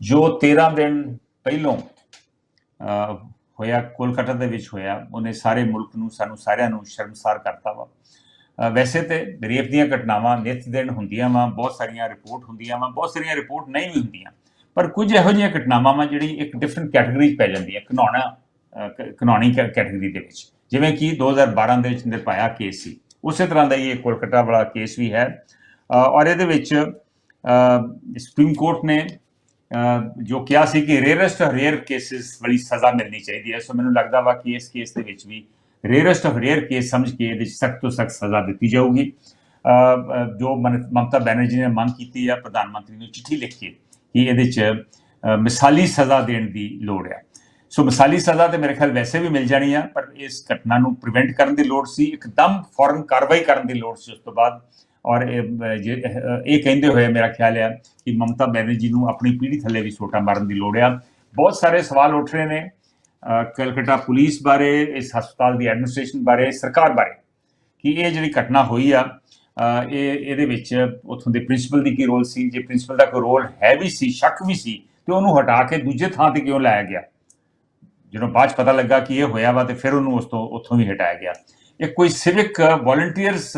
ਜੋ 13 ਦਿਨ ਪਹਿਲੋਂ ਹੋਇਆ, ਕੋਲਕਾਤਾ ਦੇ ਵਿੱਚ ਹੋਇਆ, ਉਹਨੇ ਸਾਰੇ ਮੁਲਕ ਨੂੰ, ਸਾਨੂੰ ਸਾਰਿਆਂ ਨੂੰ ਸ਼ਰਮਸਾਰ ਕਰਤਾ ਵਾ। ਵੈਸੇ ਤੇ ਰੇਪ ਦੀਆਂ ਘਟਨਾਵਾਂ ਨਿਤ ਦਿਨ ਹੁੰਦੀਆਂ ਵਾ, ਬਹੁਤ ਸਾਰੀਆਂ ਰਿਪੋਰਟ ਹੁੰਦੀਆਂ ਵਾ, ਬਹੁਤ ਸਾਰੀਆਂ ਰਿਪੋਰਟ ਨਹੀਂ ਵੀ ਹੁੰਦੀਆਂ, ਪਰ ਕੁਝ ਇਹੋ ਜਿਹੀਆਂ ਘਟਨਾਵਾਂ ਵਾ ਜਿਹੜੀ ਇੱਕ ਡਿਫਰੈਂਟ ਕੈਟਾਗਰੀ 'ਚ ਪੈ ਜਾਂਦੀਆਂ ਘਿਨਾਉਣਾ ਕਨੌਣੀ ਕੈਟਾਗਰੀ ਦੇ ਵਿੱਚ। ਜਿਵੇਂ ਕਿ 2012 ਦੇ ਵਿੱਚ ਨਿਰਭਇਆ ਕੇਸ ਸੀ। ਉਸੇ ਤਰ੍ਹਾਂ ਦਾ ਹੀ ਇਹ ਕੋਲਕਾਤਾ ਵਾਲਾ ਕੇਸ ਵੀ ਹੈ। ਔਰ ਇਹਦੇ ਵਿੱਚ ਸੁਪਰੀਮ ਕੋਰਟ ਨੇ ਜੋ ਕਿਹਾ ਸੀ ਕਿ ਰੇਅਰੈਸਟ ਰੇਅਰ ਕੇਸਿਸ ਵਾਲੀ ਸਜ਼ਾ ਮਿਲਣੀ ਚਾਹੀਦੀ ਹੈ, ਸੋ ਮੈਨੂੰ ਲੱਗਦਾ ਵਾ ਕਿ ਇਸ ਕੇਸ ਦੇ ਵਿੱਚ ਵੀ ਰੇਅਰੈਸਟ ਆਫ ਰੇਅਰ ਕੇਸ ਸਮਝ ਕੇ ਇਹਦੇ ਸਖਤ ਤੋਂ ਸਖਤ ਸਜ਼ਾ ਦਿੱਤੀ ਜਾਊਗੀ। ਜੋ ਮਨ- ਮਮਤਾ ਬੈਨਰਜੀ ਨੇ ਮੰਗ ਕੀਤੀ ਹੈ ਪ੍ਰਧਾਨ ਮੰਤਰੀ ਨੂੰ ਚਿੱਠੀ ਲਿਖ ਕੇ ਕਿ ਇਹਦੇ 'ਚ ਮਿਸਾਲੀ ਸਜ਼ਾ ਦੇਣ ਦੀ ਲੋੜ ਹੈ। ਸੋ ਮਿਸਾਲੀ ਸਜ਼ਾ ਤੇ ਮੇਰੇ ਖਿਆਲ ਵੈਸੇ ਵੀ ਮਿਲ ਜਾਣੀ ਆ, ਪਰ ਇਸ ਘਟਨਾ ਨੂੰ ਪ੍ਰੀਵੈਂਟ ਕਰਨ ਦੀ ਲੋੜ ਸੀ, ਇੱਕਦਮ ਫੌਰਨ ਕਾਰਵਾਈ ਕਰਨ ਦੀ ਲੋੜ ਸੀ ਉਸ ਤੋਂ ਬਾਅਦ। ਔਰ ਇਹ, ਜੇ- ਇਹ ਕਹਿੰਦੇ ਹੋਏ ਮੇਰਾ ਖਿਆਲ ਹੈ ਕਿ ਮਮਤਾ ਬੈਨਰਜੀ ਨੂੰ ਆਪਣੀ ਪੀੜ੍ਹੀ ਥੱਲੇ ਵੀ ਸੋਟਾ ਮਾਰਨ ਦੀ ਲੋੜ ਆ। ਬਹੁਤ ਸਾਰੇ ਸਵਾਲ ਉੱਠ ਰਹੇ ਨੇ ਕਲਕੱਤਾ ਪੁਲਿਸ ਬਾਰੇ ਇਸ ਹਸਪਤਾਲ ਦੀ ਐਡਮਿਨਿਸਟ੍ਰੇਸ਼ਨ ਬਾਰੇ ਸਰਕਾਰ ਬਾਰੇ ਕਿ ਇਹ ਜਿਹੜੀ ਘਟਨਾ ਹੋਈ ਆ ਇਹ ਇਹਦੇ ਵਿੱਚ ਉਥੋਂ ਦੇ ਪ੍ਰਿੰਸੀਪਲ ਦੀ ਕੀ ਰੋਲ ਸੀ? ਜੇ ਪ੍ਰਿੰਸੀਪਲ ਦਾ ਕੋਈ ਰੋਲ ਹੈ ਵੀ ਸੀ ਸ਼ੱਕ ਵੀ ਸੀ ਤੇ ਉਹਨੂੰ ਹਟਾ ਕੇ ਦੂਜੇ ਥਾਂ ਤੇ ਕਿਉਂ ਲਾਇਆ ਗਿਆ? ਜਦੋਂ ਬਾਅਦ 'ਚ ਪਤਾ ਲੱਗਾ ਕਿ ਇਹ ਹੋਇਆ ਵਾ ਤੇ ਫਿਰ ਉਹਨੂੰ ਉਸ ਤੋਂ ਉੱਥੋਂ ਵੀ ਹਟਾਇਆ ਗਿਆ। ਇਹ ਕੋਈ ਸਿਵਿਕ ਵੋਲੰਟੀਅਰਸ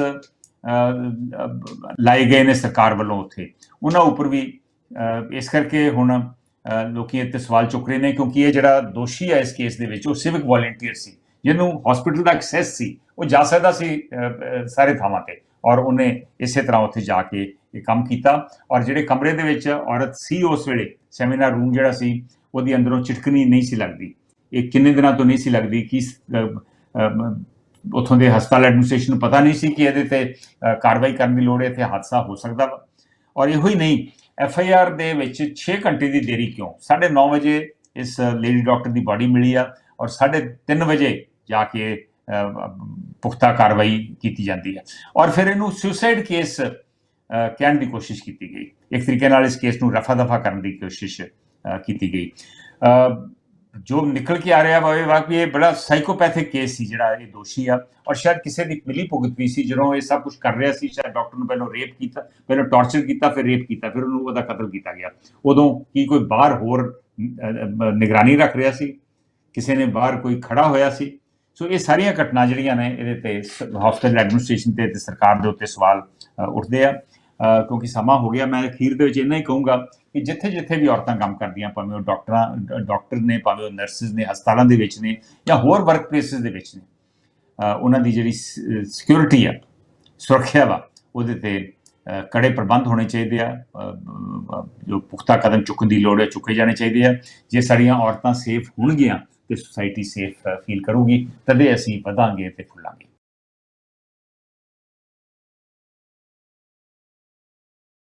ਲਾਏ ਗਏ ਨੇ ਸਰਕਾਰ ਵੱਲੋਂ ਉੱਥੇ। ਉਹਨਾਂ ਉੱਪਰ ਵੀ ਇਸ ਕਰਕੇ ਹੁਣ ਅਹ, ਲੋਕੀ ਇੱਥੇ ਸਵਾਲ ਚੁੱਕ ਰਹੇ ਨੇ ਕਿਉਂਕਿ ਇਹ ਜਿਹੜਾ ਦੋਸ਼ੀ ਹੈ ਇਸ ਕੇਸ ਦੇ ਵਿੱਚ ਉਹ ਸਿਵਿਕ ਵੋਲੰਟੀਅਰ ਸੀ ਜਿਹਨੂੰ ਹਸਪੀਟਲ ਦਾ ਐਕਸੈਸ ਸੀ ਉਹ ਜਾ ਸਕਦਾ ਸੀ ਸਾਰੇ ਥਾਵਾਂ ਤੇ ਔਰ ਉਹਨੇ ਇਸੇ ਤਰ੍ਹਾਂ ਉੱਥੇ ਜਾ ਕੇ ਇਹ ਕੰਮ ਕੀਤਾ ਔਰ ਜਿਹੜੇ ਕਮਰੇ ਦੇ ਵਿੱਚ ਔਰਤ ਸੀ ਉਸ ਵੇਲੇ ਸੈਮੀਨਾਰ ਰੂਮ ਜਿਹੜਾ ਸੀ ਉਹਦੀ ਅੰਦਰੋਂ ਚਿਟਕਣੀ ਨਹੀਂ ਸੀ ਲੱਗਦੀ। ਇਹ ਕਿੰਨੇ ਦਿਨਾਂ ਤੋਂ ਨਹੀਂ ਸੀ ਲੱਗਦੀ ਕਿ ਉਥੋਂ ਦੇ ਹਸਪਤਾਲ ਐਡਮਿਨਿਸਟ੍ਰੇਸ਼ਨ ਨੂੰ ਪਤਾ ਨਹੀਂ ਸੀ ਕਿ ਇਹਦੇ ਤੇ ਕਾਰਵਾਈ ਕਰਨ ਦੀ ਲੋੜ ਹੈ ਇੱਥੇ ਹਾਦਸਾ ਹੋ ਸਕਦਾ ਵਾ। ਔਰ ਇਹੋ ਹੀ ਨਹੀਂ, ਐਫ ਆਈ ਆਰ ਦੇ ਵਿੱਚ 6 ਘੰਟੇ ਦੀ ਦੇਰੀ ਕਿਉਂ? 9:30 ਵਜੇ ਇਸ ਲੇਡੀ ਡਾਕਟਰ ਦੀ ਬਾਡੀ ਮਿਲੀ ਆ ਔਰ 3:30 ਵਜੇ ਜਾ ਕੇ ਪੁਖਤਾ ਕਾਰਵਾਈ ਕੀਤੀ ਜਾਂਦੀ ਹੈ ਔਰ ਫਿਰ ਇਹਨੂੰ ਸੁਸਾਈਡ ਕੇਸ ਕਹਿਣ ਦੀ ਕੋਸ਼ਿਸ਼ ਕੀਤੀ ਗਈ। ਇੱਕ ਤਰੀਕੇ ਨਾਲ ਇਸ ਕੇਸ ਨੂੰ ਰਫਾ ਦਫਾ ਕਰਨ ਦੀ ਕੋਸ਼ਿਸ਼ ਕੀਤੀ ਗਈ। ਜੋ ਨਿਕਲ ਕੇ ਆ ਰਿਹਾ ਵਾ, ਇਹ ਵਾ ਕਿ ਇਹ ਬੜਾ ਸਾਈਕੋਪੈਥਿਕ ਕੇਸ ਸੀ ਜਿਹੜਾ ਇਹ ਦੋਸ਼ੀ ਆ। ਔਰ ਸ਼ਾਇਦ ਕਿਸੇ ਦੀ ਮਿਲੀ ਭੁਗਤ ਵੀ ਸੀ, ਜਦੋਂ ਇਹ ਸਭ ਕੁਝ ਕਰ ਰਿਹਾ ਸੀ, ਸ਼ਾਇਦ ਡਾਕਟਰ ਨੂੰ ਪਹਿਲਾਂ ਰੇਪ ਕੀਤਾ, ਪਹਿਲਾਂ ਟਾਰਚਰ ਕੀਤਾ, ਫਿਰ ਰੇਪ ਕੀਤਾ, ਫਿਰ ਉਹਨੂੰ ਉਹਦਾ ਕਤਲ ਕੀਤਾ ਗਿਆ। ਉਦੋਂ ਕੀ ਕੋਈ ਬਾਹਰ ਹੋਰ ਨਿਗਰਾਨੀ ਰੱਖ ਰਿਹਾ ਸੀ? ਕਿਸੇ ਨੇ ਬਾਹਰ ਕੋਈ ਖੜਾ ਹੋਇਆ ਸੀ? ਸੋ ਇਹ ਸਾਰੀਆਂ ਘਟਨਾ ਜਿਹੜੀਆਂ ਨੇ, ਇਹਦੇ ਤੇ ਹਸਪੀਟਲ ਐਡਮਿਨਿਸਟ੍ਰੇਸ਼ਨ ਤੇ ਤੇ ਸਰਕਾਰ ਦੇ ਉੱਤੇ ਸਵਾਲ ਉੱਠਦੇ ਆ। ਕਿਉਂਕਿ ਸਮਾਂ ਹੋ ਗਿਆ, ਮੈਂ ਅਖੀਰ ਦੇ ਵਿੱਚ ਇੰਨਾ ਹੀ ਕਹੂੰਗਾ ਕਿ ਜਿੱਥੇ ਜਿੱਥੇ ਵੀ ਔਰਤਾਂ ਕੰਮ ਕਰਦੀਆਂ, ਭਾਵੇਂ ਉਹ ਡਾਕਟਰਾਂ, ਡ- ਡਾਕਟਰ ਨੇ, ਭਾਵੇਂ ਉਹ ਨਰਸਿਸ ਨੇ, ਹਸਪਤਾਲਾਂ ਦੇ ਵਿੱਚ ਨੇ ਜਾਂ ਹੋਰ ਵਰਕ ਪਲੇਸਿਸ ਦੇ ਵਿੱਚ ਨੇ ਉਹਨਾਂ ਦੀ ਜਿਹੜੀ ਸਿਕਿਉਰਿਟੀ ਆ, ਸੁਰੱਖਿਆ ਵਾ, ਉਹਦੇ ਤੇ ਕੜੇ ਪ੍ਰਬੰਧ ਹੋਣੇ ਚਾਹੀਦੇ ਆ ਜੋ ਪੁਖਤਾ ਕਦਮ ਚੁੱਕਣ ਦੀ ਲੋੜ ਹੈ ਚੁੱਕੇ ਜਾਣੇ ਚਾਹੀਦੇ ਆ। ਜੇ ਸਾਡੀਆਂ ਔਰਤਾਂ ਸੇਫ ਹੋਣਗੀਆਂ ਤੇ ਸੁਸਾਇਟੀ ਸੇਫ ਫੀਲ ਕਰੂਗੀ, ਤਦੇ ਅਸੀਂ ਵਧਾਂਗੇ ਤੇ ਫੁੱਲਾਂਗੇ।